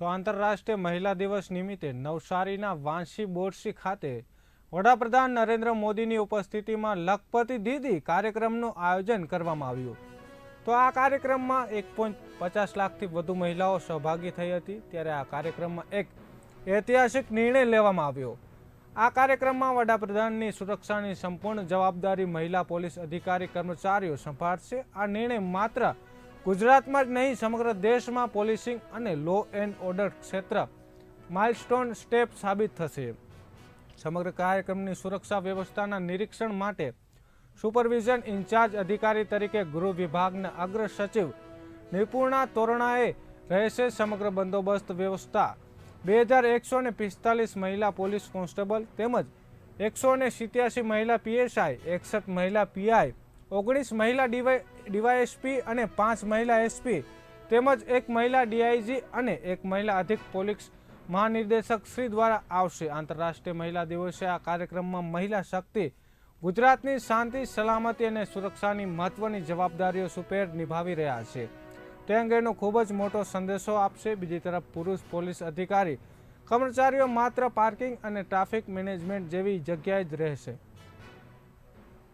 તો આંતરરાષ્ટ્રીય મહિલા દિવસ નિમિત્તે નવસારીના વાંશી બોરસી ખાતે વડાપ્રધાન નરેન્દ્ર મોદીની ઉપસ્થિતિમાં લખપતિ દીદી કાર્યક્રમનું આયોજન કરવામાં આવ્યું. તો આ કાર્યક્રમમાં એક પોઈન્ટ પચાસ લાખથી વધુ મહિલાઓ સહભાગી થઈ હતી. ત્યારે આ કાર્યક્રમમાં એક ઐતિહાસિક નિર્ણય લેવામાં આવ્યો. આ કાર્યક્રમમાં વડાપ્રધાનની સુરક્ષાની સંપૂર્ણ જવાબદારી મહિલા પોલીસ અધિકારી કર્મચારીઓ સંભાળશે. આ નિર્ણય માત્ર ગુજરાતમાં જ નહીં, સમગ્ર દેશમાં પોલીસિંગ અને લો એન્ડ ઓર્ડર ક્ષેત્ર માઇલસ્ટોન સ્ટેપ સાબિત થશે. સમગ્ર કાર્યક્રમની સુરક્ષા વ્યવસ્થાના નિરીક્ષણ માટે સુપરવિઝન ઇન્ચાર્જ અધિકારી તરીકે ગૃહ વિભાગના અગ્ર સચિવ નિપુણા તોરણાએ રહેશે સમગ્ર બંદોબસ્ત વ્યવસ્થા. બે હજાર એકસો ને પિસ્તાલીસ મહિલા પોલીસ કોન્સ્ટેબલ તેમજ એકસો ને સિત્યાસી મહિલા પીએસઆઈ, એકસઠ મહિલા પીઆઈ ઓગણીસ મહિલા ડીવાય ડીવાયએસપી અને પાંચ મહિલા એસપી, તેમજ એક મહિલા ડીઆઈજી અને એક મહિલા અધિક પોલીસ મહાનિર્દેશક શ્રી દ્વારા આવશે. આંતરરાષ્ટ્રીય મહિલા દિવસે આ કાર્યક્રમમાં મહિલા શક્તિ, ગુજરાતની શાંતિ, સલામતી અને સુરક્ષાની મહત્વની જવાબદારીઓ સુપેર નિભાવી રહ્યા છે. તે અંગેનો ખૂબ જ મોટો સંદેશો આપશે. બીજી તરફ પુરુષ પોલીસ અધિકારી, કર્મચારીઓ માત્ર પાર્કિંગ અને ટ્રાફિક મેનેજમેન્ટ જેવી જગ્યાએ જ રહેશે.